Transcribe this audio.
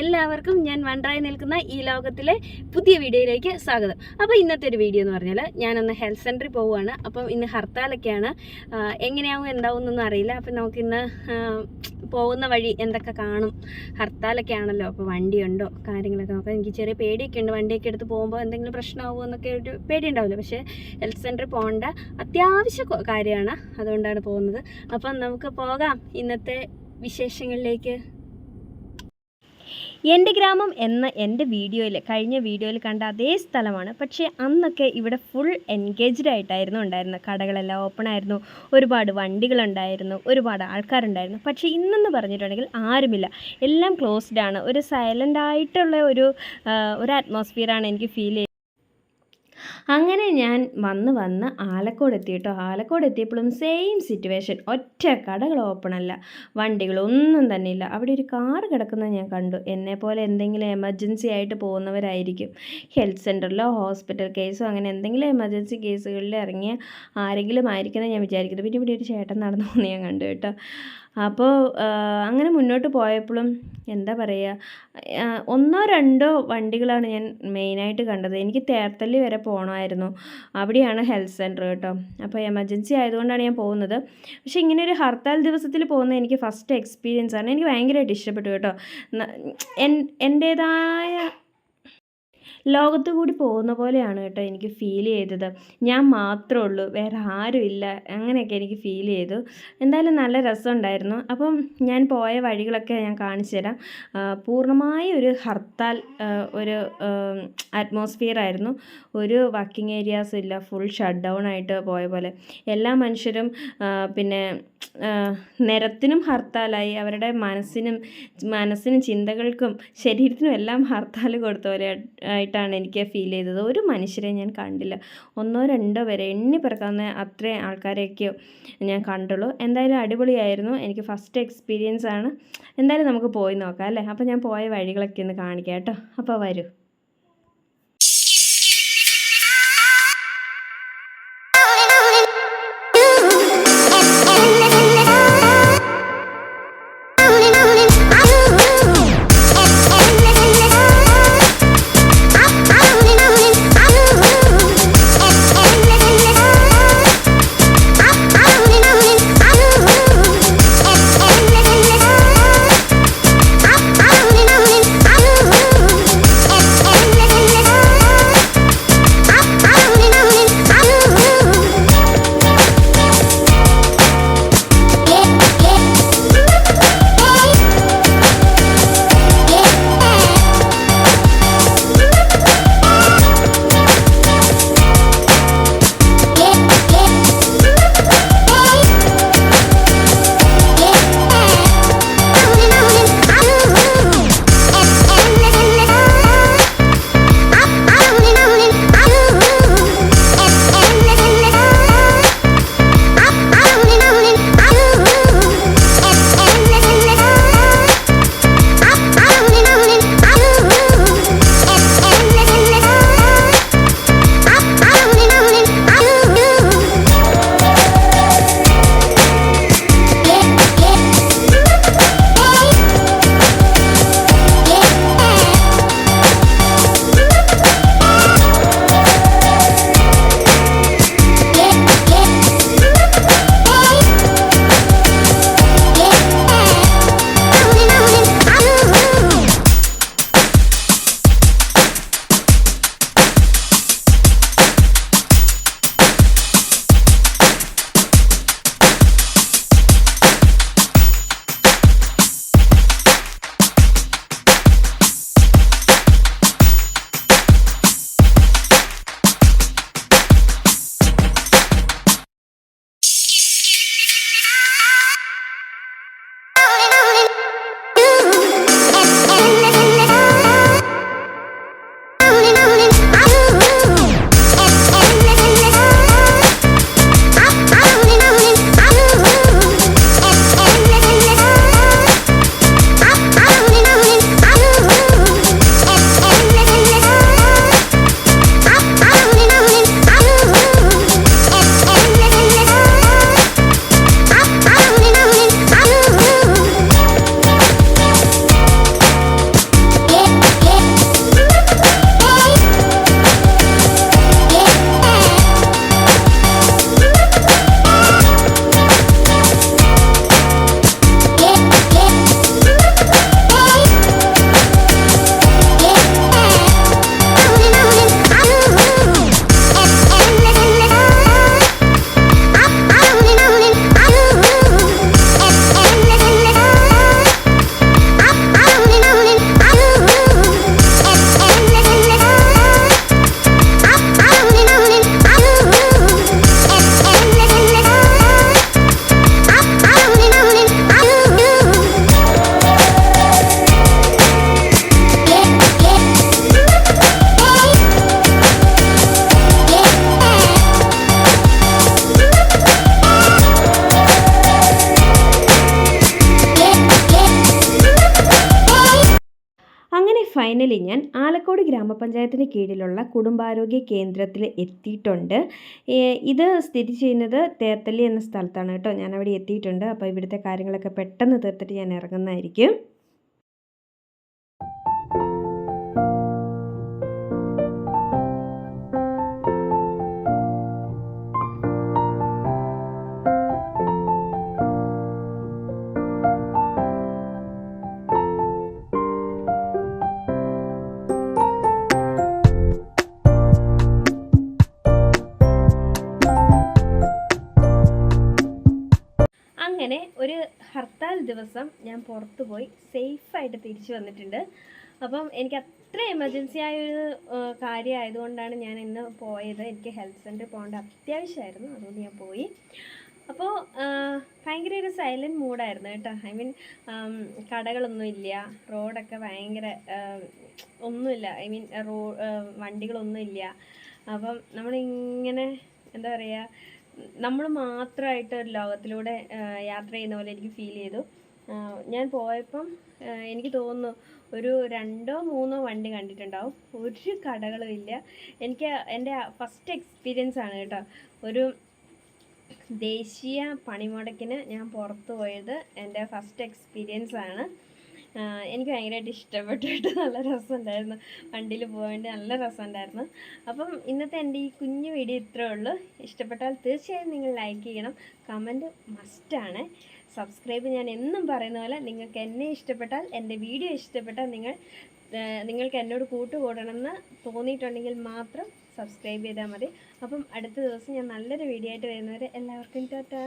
എല്ലാവർക്കും ഞാൻ വണ്ടറായി നിൽക്കുന്ന ഈ ലോകത്തിലെ പുതിയ വീഡിയോയിലേക്ക് സ്വാഗതം. അപ്പോൾ ഇന്നത്തെ ഒരു വീഡിയോ എന്ന് പറഞ്ഞാൽ ഞാനൊന്ന് ഹെൽത്ത് സെന്ററിൽ പോവുകയാണ്. അപ്പം ഇന്ന് ഹർത്താലൊക്കെയാണ്. എങ്ങനെയാവും എന്താവും എന്നൊന്നും അറിയില്ല. അപ്പം നമുക്കിന്ന് പോകുന്ന വഴി എന്തൊക്കെ കാണും? ഹർത്താലൊക്കെ ആണല്ലോ അപ്പോൾ വണ്ടിയുണ്ടോ? കാര്യങ്ങളൊക്കെ നോക്കാം. എനിക്ക് ചെറിയ പേടിയൊക്കെ ഉണ്ട്. വണ്ടിയൊക്കെ എടുത്ത് പോകുമ്പോൾ എന്തെങ്കിലും പ്രശ്നമാവുമോ എന്നൊക്കെ ഒരു പേടി ഉണ്ടാവില്ല പക്ഷേ ഹെൽത്ത് സെന്ററിൽ പോകേണ്ട അത്യാവശ്യ കാര്യമാണ് അതുകൊണ്ടാണ് പോകുന്നത്. അപ്പം നമുക്ക് പോകാം ഇന്നത്തെ വിശേഷങ്ങളിലേക്ക്. എന്റെ ഗ്രാമം എന്ന എന്റെ വീഡിയോയിൽ കഴിഞ്ഞ വീഡിയോയിൽ കണ്ട അതേ സ്ഥലമാണ്. പക്ഷേ അന്നൊക്കെ ഇവിടെ ഫുൾ എൻഗേജ്ഡ് ആയിട്ടായിരുന്നു ഉണ്ടായിരുന്നത്. കടകളെല്ലാം ഓപ്പൺ ആയിരുന്നു. ഒരുപാട് വണ്ടികളുണ്ടായിരുന്നു. ഒരുപാട് ആൾക്കാരുണ്ടായിരുന്നു. പക്ഷേ ഇന്നെന്ന് പറഞ്ഞിട്ടുണ്ടെങ്കിൽ ആരുമില്ല. എല്ലാം ക്ലോസ്ഡ് ആണ്. ഒരു സൈലന്റ് ആയിട്ടുള്ള ഒരു ഒരു അറ്റ്മോസ്ഫിയറാണ് എനിക്ക് ഫീൽ ചെയ്തത് അങ്ങനെ ഞാൻ വന്ന് വന്ന് ആലക്കോട് എത്തി കേട്ടോ. ആലക്കോട് എത്തിയപ്പോഴും സെയിം സിറ്റുവേഷൻ ഒറ്റ കടകൾ ഓപ്പൺ അല്ല. വണ്ടികളൊന്നും തന്നെ ഇല്ല. അവിടെ ഒരു കാർ കിടക്കുന്നത് ഞാൻ കണ്ടു. എന്നെ പോലെ എന്തെങ്കിലും എമർജൻസി ആയിട്ട് പോകുന്നവരായിരിക്കും. ഹെൽത്ത് സെന്ററിലോ ഹോസ്പിറ്റൽ കേസോ അങ്ങനെ എന്തെങ്കിലും എമർജൻസി കേസുകളിൽ ഇറങ്ങിയ ആരെങ്കിലും ആയിരിക്കുന്നത് ഞാൻ വിചാരിക്കുന്നത് പിന്നെ ഇവിടെ ഒരു ചേട്ടൻ നടന്നു പോകുന്നത് ഞാൻ കണ്ടു കേട്ടോ. അപ്പോൾ അങ്ങനെ മുന്നോട്ട് പോയപ്പോഴും എന്താ പറയുക ഒന്നോ രണ്ടോ വണ്ടികളാണ് ഞാൻ മെയിനായിട്ട് കണ്ടത്. എനിക്ക് തേർത്തല്ലി വരെ പോകണമായിരുന്നു. അവിടെയാണ് ഹെൽത്ത് സെന്റർ കേട്ടോ. അപ്പോൾ എമർജൻസി ആയതുകൊണ്ടാണ് ഞാൻ പോകുന്നത്. പക്ഷേ ഇങ്ങനെ ഒരു ഹർത്താൽ ദിവസത്തിൽ പോകുന്നത് എനിക്ക് ഫസ്റ്റ് എക്സ്പീരിയൻസ് ആണ് എനിക്ക് ഭയങ്കരമായിട്ട് ഇഷ്ടപ്പെട്ടു കേട്ടോ. എൻ- എന്റേതായ ലോകത്ത് കൂടി പോകുന്ന പോലെയാണ് കേട്ടോ എനിക്ക് ഫീൽ ചെയ്തത്. ഞാൻ മാത്രമേ ഉള്ളൂ വേറെ ആരും ഇല്ല അങ്ങനെയൊക്കെ എനിക്ക് ഫീൽ ചെയ്തു. എന്തായാലും നല്ല രസമുണ്ടായിരുന്നു. അപ്പം ഞാൻ പോയ വഴികളൊക്കെ ഞാൻ കാണിച്ചു തരാം. പൂർണമായ ഒരു ഹർത്താൽ ഒരു അറ്റ്മോസ്ഫിയർ ആയിരുന്നു. ഒരു വർക്കിംഗ് ഏരിയാസും ഇല്ല ഫുൾ ഷട്ട് ഡൗൺ ആയിട്ട് പോയ പോലെ. എല്ലാ മനുഷ്യരും പിന്നെ നിരത്തിനും ഹർത്താലായി. അവരുടെ മനസ്സിനും മനസ്സിനും ചിന്തകൾക്കും ശരീരത്തിനും എല്ലാം ഹർത്താൽ കൊടുത്ത പോലെ ആയിട്ടാണ് എനിക്ക് ഫീൽ ചെയ്തത്. ഒരു മനുഷ്യരെ ഞാൻ കണ്ടില്ല. ഒന്നോ രണ്ടോ വരെ എണ്ണി പിറക്കാവുന്ന അത്രയും ആൾക്കാരെയൊക്കെയോ ഞാൻ കണ്ടുള്ളൂ. എന്തായാലും അടിപൊളിയായിരുന്നു. എനിക്ക് ഫസ്റ്റ് എക്സ്പീരിയൻസ് ആണ്. എന്തായാലും നമുക്ക് പോയി നോക്കാം അല്ലേ? അപ്പോൾ ഞാൻ പോയ വഴികളൊക്കെ ഒന്ന് കാണിക്കാം കേട്ടോ. അപ്പോൾ വരൂ. ഫൈനലി ഞാൻ ആലക്കോട് ഗ്രാമപഞ്ചായത്തിന് കീഴിലുള്ള കുടുംബാരോഗ്യ കേന്ദ്രത്തിൽ എത്തിയിട്ടുണ്ട്. ഇത് സ്ഥിതി ചെയ്യുന്നത് തേർത്തല്ലി എന്ന സ്ഥലത്താണ് കേട്ടോ. ഞാൻ അവിടെ എത്തിയിട്ടുണ്ട്. അപ്പോൾ ഇവിടുത്തെ കാര്യങ്ങളൊക്കെ പെട്ടെന്ന് തീർത്തിട്ട് ഞാൻ ഇറങ്ങുന്നതായിരിക്കും. ദിവസം ഞാൻ പുറത്തു പോയി സേഫായിട്ട് തിരിച്ചു വന്നിട്ടുണ്ട്. അപ്പം എനിക്ക് അത്ര എമർജൻസി ആയൊരു കാര്യം ആയതുകൊണ്ടാണ് ഞാൻ ഇന്ന് പോയത്. എനിക്ക് ഹെൽത്ത് സെന്ററിൽ പോകേണ്ട അത്യാവശ്യമായിരുന്നു. അതുകൊണ്ട് ഞാൻ പോയി. അപ്പോൾ ഭയങ്കര ഒരു സൈലന്റ് മൂഡായിരുന്നു കേട്ടോ. ഐ മീൻ കടകളൊന്നും ഇല്ല. റോഡൊക്കെ ഭയങ്കര ഒന്നുമില്ല. ഐ മീൻ റോ വണ്ടികളൊന്നും ഇല്ല. അപ്പം നമ്മളിങ്ങനെ എന്താ പറയുക നമ്മൾ മാത്രമായിട്ട് ഒരു ലോകത്തിലൂടെ യാത്ര ചെയ്യുന്ന പോലെ എനിക്ക് ഫീൽ ചെയ്തു. ഞാൻ പോയപ്പം എനിക്ക് തോന്നുന്നു ഒരു രണ്ടോ മൂന്നോ വണ്ടി കണ്ടിട്ടുണ്ടാവും. ഒരു കടകളും ഇല്ല. എനിക്ക് എന്റെ ഫസ്റ്റ് എക്സ്പീരിയൻസ് ആണ് കേട്ടോ. ഒരു ദേശീയ പണിമുടക്കിന് ഞാൻ പുറത്ത് പോയത് എന്റെ ഫസ്റ്റ് എക്സ്പീരിയൻസ് ആണ്. എനിക്ക് ഭയങ്കരമായിട്ട് ഇഷ്ടപ്പെട്ടു കേട്ടോ. നല്ല രസമുണ്ടായിരുന്നു. വണ്ടിയിൽ പോകേണ്ടി നല്ല രസമുണ്ടായിരുന്നു. അപ്പം ഇന്നത്തെ എന്റെ ഈ കുഞ്ഞു വീഡിയോ ഇത്രേ ഉള്ളൂ. ഇഷ്ടപ്പെട്ടാൽ തീർച്ചയായും നിങ്ങൾ ലൈക്ക് ചെയ്യണം. കമന്റ് മസ്റ്റാണ് സബ്സ്ക്രൈബ് ഞാൻ എന്നും പറയുന്ന പോലെ നിങ്ങൾക്ക് എന്നെ ഇഷ്ടപ്പെട്ടാൽ എന്റെ വീഡിയോ ഇഷ്ടപ്പെട്ടാൽ നിങ്ങൾ നിങ്ങൾക്ക് എന്നോട് കൂട്ടുകൂടണമെന്ന് തോന്നിയിട്ടുണ്ടെങ്കിൽ മാത്രം സബ്സ്ക്രൈബ് ചെയ്താൽ മതി. അപ്പം അടുത്ത ദിവസം ഞാൻ നല്ലൊരു വീഡിയോ ആയിട്ട് വരുന്നവരെ എല്ലാവർക്കും ടാറ്റാ.